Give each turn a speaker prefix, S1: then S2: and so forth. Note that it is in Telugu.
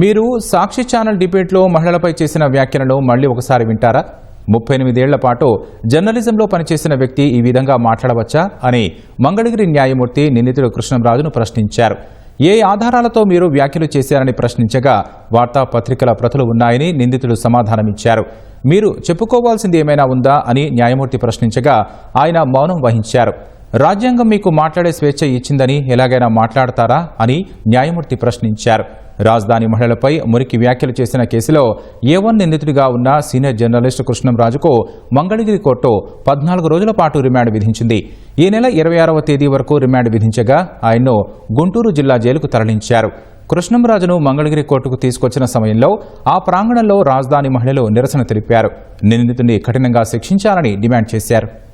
S1: మీరు సాక్షి ఛానల్ డిబేట్లో మహిళలపై చేసిన వ్యాఖ్యలను మళ్ళీ ఒకసారి వింటారా? ముప్పై ఎనిమిదేళ్ళ పాటు జర్నలిజంలో పనిచేసిన వ్యక్తి ఈ విధంగా మాట్లాడవచ్చా అని మంగళగిరి న్యాయమూర్తి నిందితుడు కృష్ణంరాజును ప్రశ్నించారు. ఏ ఆధారాలతో మీరు వ్యాఖ్యలు చేశారని ప్రశ్నించగా వార్తాపత్రికల ప్రతులు ఉన్నాయని నిందితుడు సమాధానమిచ్చారు. మీరు చెప్పుకోవాల్సింది ఏమైనా ఉందా అని న్యాయమూర్తి ప్రశ్నించగా ఆయన మౌనం వహించారు. రాజ్యాంగం మీకు మాట్లాడే స్వేచ్ఛ ఇచ్చిందని ఎలాగైనా మాట్లాడతారా అని న్యాయమూర్తి ప్రశ్నించారు. రాజధాని మహిళలపై మురికి వ్యాఖ్యలు చేసిన కేసులో ఏ వన్ నిందితుడిగా ఉన్న సీనియర్ జర్నలిస్ట్ కృష్ణంరాజుకు మంగళగిరి కోర్టు పద్నాలుగు రోజుల పాటు రిమాండ్ విధించింది. ఈ నెల ఇరవై ఆరవ తేదీ వరకు రిమాండ్ విధించగా ఆయన్ను గుంటూరు జిల్లా జైలుకు తరలించారు. కృష్ణంరాజును మంగళగిరి కోర్టుకు తీసుకొచ్చిన సమయంలో ఆ ప్రాంగణంలో రాజధాని మహిళలు నిరసన తెలిపారు. నిందితుడిని కఠినంగా శిక్షించాలని డిమాండ్ చేశారు.